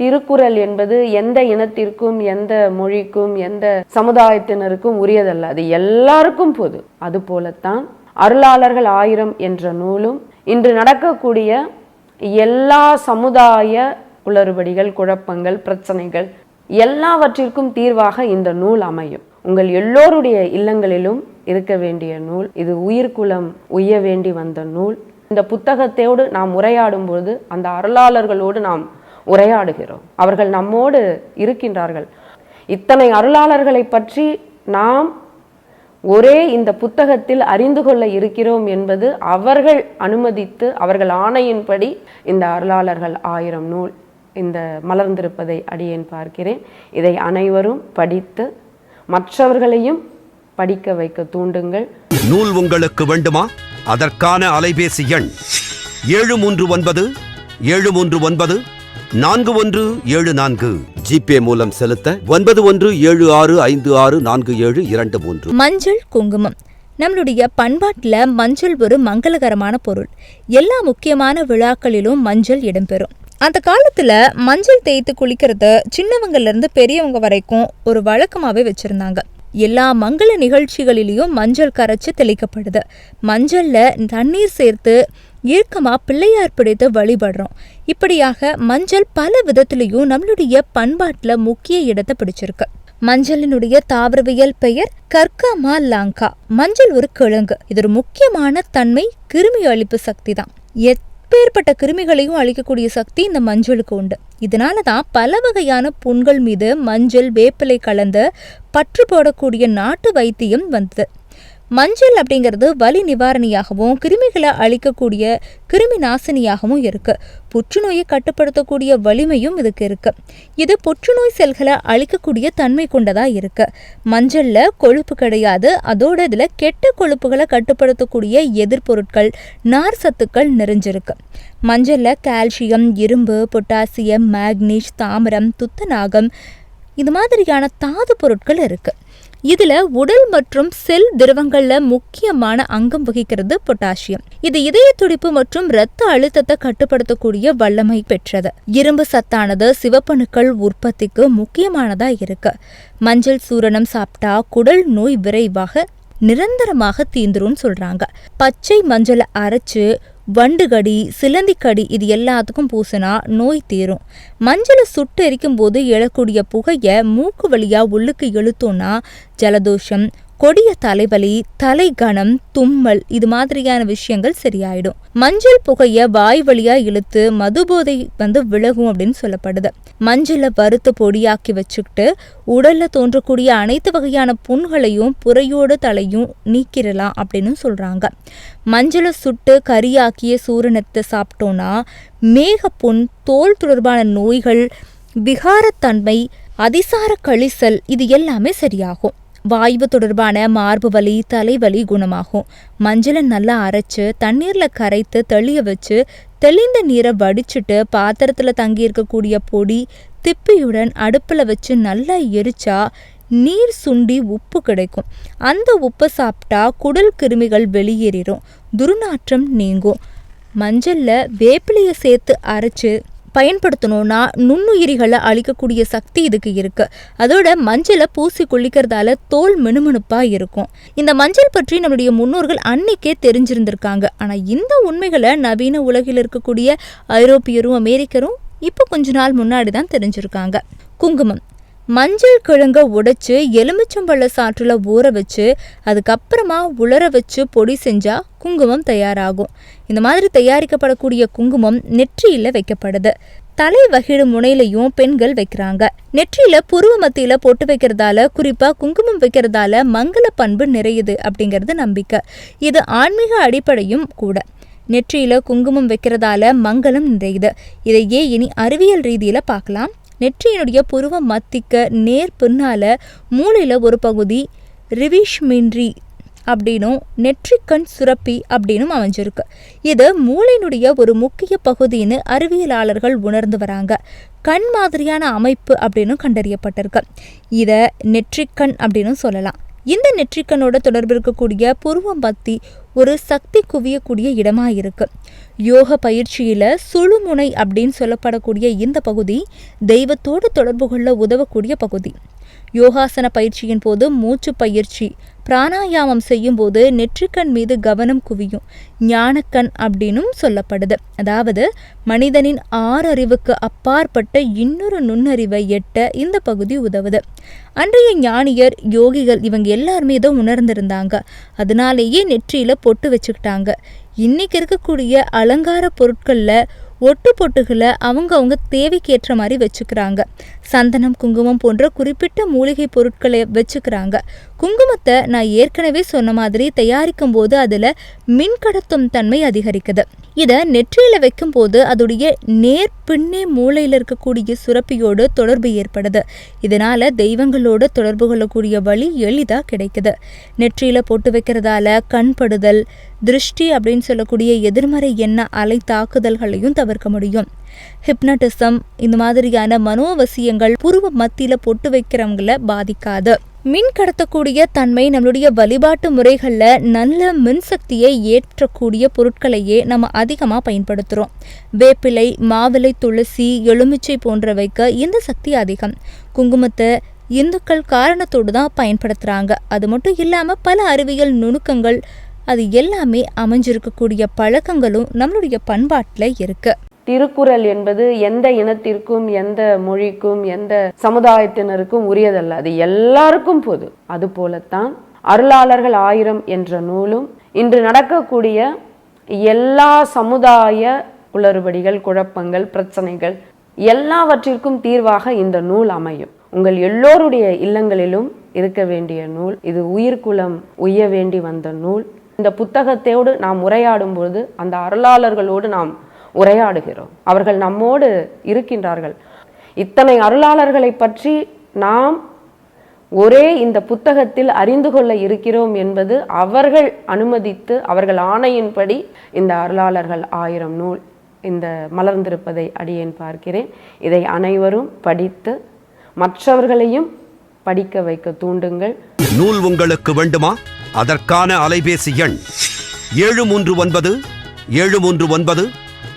திருக்குறள் என்பது எந்த இனத்திற்கும் எந்த மொழிக்கும் எந்த சமுதாயத்தினருக்கும் உரியதல்ல. அது எல்லாருக்கும் பொது. அது போலத்தான் அருளாளர்கள் ஆயிரம் என்ற நூலும் இன்று நடக்கக்கூடிய எல்லா சமுதாய குளறுபடிகள் குழப்பங்கள் பிரச்சனைகள் எல்லாவற்றிற்கும் தீர்வாக இந்த நூல் அமையும். உங்கள் எல்லோருடைய இல்லங்களிலும் இருக்க வேண்டிய நூல் இது உயிர்குலம் உய்ய வேண்டி வந்த நூல். இந்த புத்தகத்தோடு நாம் உரையாடும் பொழுது அந்த அருளாளர்களோடு நாம் உரையாடுகிறோம். அவர்கள் நம்மோடு இருக்கின்றார்கள். இத்தனை அருளாளர்களை பற்றி நாம் ஒரே இந்த புத்தகத்தில் அறிந்து கொள்ள இருக்கிறோம் என்பது அவர்கள் அனுமதித்து அவர்கள் ஆணையின்படி இந்த அருளாளர்கள் ஆயிரம் நூல் இந்த மலர்ந்திருப்பதை அடியேன் பார்க்கிறேன். இதை அனைவரும் படித்து மற்றவர்களையும் படிக்க வைக்க தூண்டுங்கள். நூல் உங்களுக்கு வேண்டுமா? அதற்கான அலைபேசி எண் ஏழு மூன்று ஒன்பது ஏழு மூன்று ஒன்பது நான்கு ஒன்று ஏழு நான்கு. ஜிபே மூலம் செலுத்த ஒன்பது ஒன்று ஏழு ஆறு ஐந்து ஆறு நான்கு ஏழு இரண்டு மூன்று. மஞ்சள் குங்குமம். நம்மளுடைய பண்பாட்டில் மஞ்சள் ஒரு மங்களகரமான பொருள். எல்லா முக்கியமான விழாக்களிலும் மஞ்சள் இடம்பெறும். அந்த காலத்தில் மஞ்சள் தேய்த்து குளிக்கிறது சின்னவங்கல இருந்து பெரியவங்க வரைக்கும் ஒரு வழக்கமாகவே வச்சிருந்தாங்க. எல்லா மங்கள நிகழ்ச்சிகளிலையும் மஞ்சள் கரைச்சு தெளிக்கப்படுது. மஞ்சளில் தண்ணீர் சேர்த்து ஈர்க்கமாக பிள்ளையார் பிடித்து வழிபடுறோம். இப்படியாக மஞ்சள் பல விதத்திலையும் நம்மளுடைய பண்பாட்டில் முக்கிய இடத்தை பிடிச்சிருக்கு. மஞ்சளினுடைய தாவரவியல் பெயர் கர்காமா லாங்கா மஞ்சள் ஒரு கிழங்கு. இது ஒரு முக்கியமான தன்மை கிருமி அழிப்பு சக்தி தான். எப்பேற்பட்ட கிருமிகளையும் அழிக்கக்கூடிய சக்தி இந்த மஞ்சளுக்கு உண்டு. இதனால தான் பல வகையான புண்கள் மீது மஞ்சள் வேப்பிலை கலந்து பற்று போடக்கூடிய நாட்டு வைத்தியம் வந்தது. மஞ்சள் அப்படிங்கிறது வலி நிவாரணியாகவும் கிருமிகளை அழிக்கக்கூடிய கிருமி நாசினியாகவும் இருக்குது புற்றுநோயை கட்டுப்படுத்தக்கூடிய வலிமையும் இதுக்கு இருக்குது இது புற்றுநோய் செல்களை அழிக்கக்கூடிய தன்மை கொண்டதாக இருக்குது மஞ்சளில் கொழுப்பு கிடையாது. அதோட இதில் கெட்ட கொழுப்புகளை கட்டுப்படுத்தக்கூடிய எதிர்பொருட்கள் நார் சத்துக்கள் நிறைஞ்சிருக்கு. மஞ்சளில் கால்சியம் இரும்பு பொட்டாசியம் மேக்னீஷ் தாமிரம் துத்தநாகம் இது மாதிரியான தாது பொருட்கள் இருக்குது இதுல உடல் மற்றும் செல் திரவங்கள்ல முக்கியமான அங்கம் வகிக்கிறது பொட்டாசியம். இது இதய துடிப்பு மற்றும் இரத்த அழுத்தத்தை கட்டுப்படுத்தக்கூடிய வல்லமை பெற்றது. இரும்பு சத்தானது சிவப்பணுக்கள் உற்பத்திக்கு முக்கியமானதா இருக்கு. மஞ்சள் சூரணம் சாப்பிட்டா குடல் நோய் விரைவாக நிரந்தரமாக தீந்துரும் சொல்றாங்க. பச்சை மஞ்சளை அரைச்சு வண்டுகடி சிலந்திக்கடி இது எல்லாத்துக்கும் பூசினா நோய் தீரும். மஞ்சளை சுட்டு எரிக்கும் போது எழக்கூடிய புகையை மூக்கு வழியா உள்ளுக்கு இழுத்தோன்னா ஜலதோஷம் கொடிய தலைவலி தலைகணம் தும்மல் இது மாதிரியான விஷயங்கள் சரியாயிடும். மஞ்சள் புகைய வாய் வழியா இழுத்து மதுபோதை வந்து விலகும் அப்படின்னு சொல்லப்படுது. மஞ்சளை வறுத்து பொடியாக்கி வச்சுக்கிட்டு உடல்ல தோன்றக்கூடிய அனைத்து வகையான புண்களையும் புறையோடு தலையும் நீக்கிடலாம் அப்படின்னு சொல்றாங்க. மஞ்சளை சுட்டு கரியாக்கிய சூரணத்தை சாப்பிட்டோம்னா மேகப்புண் தோல் தொடர்பான நோய்கள் விகாரத்தன்மை அதிசார கழிசல் இது எல்லாமே சரியாகும். வாய்வு தொடர்பான மார்பு வலி தலைவலி குணமாகும். மஞ்சளை நல்லா அரைச்சு தண்ணீரில் கரைத்து தெளிய வச்சு தெளிந்த நீரை வடிச்சிட்டு பாத்திரத்தில் தங்கி இருக்கக்கூடிய பொடி திப்பியுடன் அடுப்பில் வச்சு நல்லா எரிச்சா நீர் சுண்டி உப்பு கிடைக்கும். அந்த உப்பை சாப்பிட்டா குடல் கிருமிகள் வெளியேறிடும் துர்நாற்றம் நீங்கும். மஞ்சளில் வேப்பிலையை சேர்த்து அரைச்சு பயன்படுத்தணும்னா நுண்ணுயிரிகளை அழிக்கக்கூடிய சக்தி இதுக்கு இருக்கு. அதோட மஞ்சளை பூசி குளிக்கிறதால தோல் மினுமினுப்பா இருக்கும். இந்த மஞ்சள் பற்றி நம்மளுடைய முன்னோர்கள் அன்னைக்கே தெரிஞ்சிருந்திருக்காங்க. ஆனா இந்த உண்மைகளை நவீன உலகில் இருக்கக்கூடிய ஐரோப்பியரும் அமெரிக்கரும் இப்போ கொஞ்ச நாள் முன்னாடி தான் தெரிஞ்சிருக்காங்க. குங்குமம். மஞ்சள் கிழங்க உடைச்சு எலுமிச்சம்பழ சாற்றில் ஊற வச்சு அதுக்கப்புறமா உலர வச்சு பொடி செஞ்சால் குங்குமம் தயாராகும். இந்த மாதிரி தயாரிக்கப்படக்கூடிய குங்குமம் நெற்றியில் வைக்கப்படுது. தலை வகிடு முனையிலையும் பெண்கள் வைக்கிறாங்க. நெற்றியில புருவ மத்தியில பொட்டு வைக்கிறதால குறிப்பா குங்குமம் வைக்கிறதால மங்கள பண்பு நிறையுது அப்படிங்கிறது நம்பிக்கை. இது ஆன்மீக அடிப்படையும் கூட. நெற்றியில குங்குமம் வைக்கிறதால மங்களம் நிறையுது. இதையே இனி அறிவியல் ரீதியில பார்க்கலாம். நெற்றியினுடைய புருவம் மத்திக்க நேர் பின்னால மூளையில ஒரு பகுதி ரிவிஷ்மின்றி அப்படின்னும் நெற்றிக்கண் சுரப்பி அப்படின்னும் அமைஞ்சிருக்கு. இது மூளையினுடைய ஒரு முக்கிய பகுதின்னு அறிவியலாளர்கள் உணர்ந்து வராங்க. கண் மாதிரியான அமைப்பு அப்படின்னு கண்டறியப்பட்டிருக்கு. இதை நெற்றிக்கண் அப்படின்னு சொல்லலாம். இந்த நெற்றிக்கண்ணோட தொடர்பு இருக்கக்கூடிய புருவம் பத்தி ஒரு சக்தி குவியக்கூடிய இடமா இருக்கு. யோக பயிற்சியில் சுழுமுனை அப்படின்னு சொல்லப்படக்கூடிய இந்த பகுதி தெய்வத்தோடு தொடர்பு கொள்ள உதவக்கூடிய பகுதி. யோகாசன பயிற்சியின் போது மூச்சு பயிற்சி பிராணாயாமம் செய்யும் போது நெற்றிக்கண் மீது கவனம் குவியும் ஞானக்கண் அப்படின்னும் சொல்லப்படுது. அதாவது மனிதனின் ஆறறிவுக்கு அப்பாற்பட்ட இன்னொரு நுண்ணறிவை எட்ட இந்த பகுதி உதவுது. அன்றைய ஞானியர் யோகிகள் இவங்க எல்லாருமே இதை உணர்ந்திருந்தாங்க. அதனாலேயே நெற்றியில் பொட்டு வச்சுக்கிட்டாங்க. இன்னைக்கு இருக்கக்கூடிய அலங்கார பொருட்கள்ல ஒட்டு பொட்டுகளை அவங்க அவங்க தேவைக்கேற்ற மாதிரி வச்சுக்கிறாங்க. சந்தனம் குங்குமம் போன்ற குறிப்பிட்ட மூலிகை பொருட்களை வச்சுக்கிறாங்க. குங்குமத்தை நான் ஏற்கனவே சொன்ன மாதிரி தயாரிக்கும் போது அதில் மின்கடத்தும் தன்மை அதிகரிக்குது. இதை நெற்றியில் வைக்கும் போது அதோடைய நேர் பின்னே மூளையில் இருக்கக்கூடிய சுரப்பியோடு தொடர்பு ஏற்படுது. இதனால் தெய்வங்களோட தொடர்பு கொள்ளக்கூடிய வழி எளிதாக கிடைக்குது. நெற்றியில் போட்டு வைக்கிறதால கண்படுதல் திருஷ்டி அப்படின்னு சொல்லக்கூடிய எதிர்மறை எண்ண அலை தாக்குதல்களையும் தவிர்க்க முடியும். ஹிப்னட்டிசம் இந்த மாதிரியான மனோவசியங்கள் புருவ மத்தியில் பொட்டு வைக்கிறவங்கள பாதிக்காது. மின் கடத்தக்கூடிய தன்மை நம்மளுடைய வழிபாட்டு முறைகளில் நல்ல மின்சக்தியை ஏற்றக்கூடிய பொருட்களையே நம்ம அதிகமாக பயன்படுத்துகிறோம் வேப்பிலை மாவிலை துளசி எலுமிச்சை போன்றவைக்கு இந்த சக்தி அதிகம். குங்குமத்தை இந்துக்கள் காரணத்தோடு தான் பயன்படுத்துகிறாங்க அது மட்டும் இல்லாமல் பல அறிவியல் நுணுக்கங்கள் அது எல்லாமே அமைஞ்சிருக்கக்கூடிய பழக்கங்களும் நம்மளுடைய பண்பாட்டில் இருக்குது திருக்குறள் என்பது எந்த இனத்திற்கும் எந்த மொழிக்கும் எந்த சமுதாயத்தினருக்கும் உரியதல்ல. அது எல்லாருக்கும் பொது. அது போலத்தான் அருளாளர்கள் ஆயிரம் என்ற நூலும் இன்று நடக்கக்கூடிய எல்லா சமுதாய குளறுபடிகள் குழப்பங்கள் பிரச்சனைகள் எல்லாவற்றிற்கும் தீர்வாக இந்த நூல் அமையும். உங்கள் எல்லோருடைய இல்லங்களிலும் இருக்க வேண்டிய நூல் இது உயிர்குலம் உய்ய வேண்டி வந்த நூல். இந்த புத்தகத்தோடு நாம் உரையாடும் பொழுது அந்த அருளாளர்களோடு நாம் உரையாடுகிறோம். அவர்கள் நம்மோடு இருக்கின்றார்கள். இத்தனை அருளாளர்களை பற்றி நாம் ஒரே இந்த புத்தகத்தில் அறிந்து கொள்ள இருக்கிறோம் என்பது அவர்கள் அனுமதித்து அவர்கள் ஆணையின்படி இந்த அருளாளர்கள் ஆயிரம் நூல் இந்த மலர்ந்திருப்பதை அடியேன் பார்க்கிறேன். இதை அனைவரும் படித்து மற்றவர்களையும் படிக்க வைக்க தூண்டுங்கள். நூல் உங்களுக்கு வேண்டுமா? அதற்கான அலைபேசி எண் ஏழு மூன்று ஒன்பது ஏழு மூன்று ஒன்பது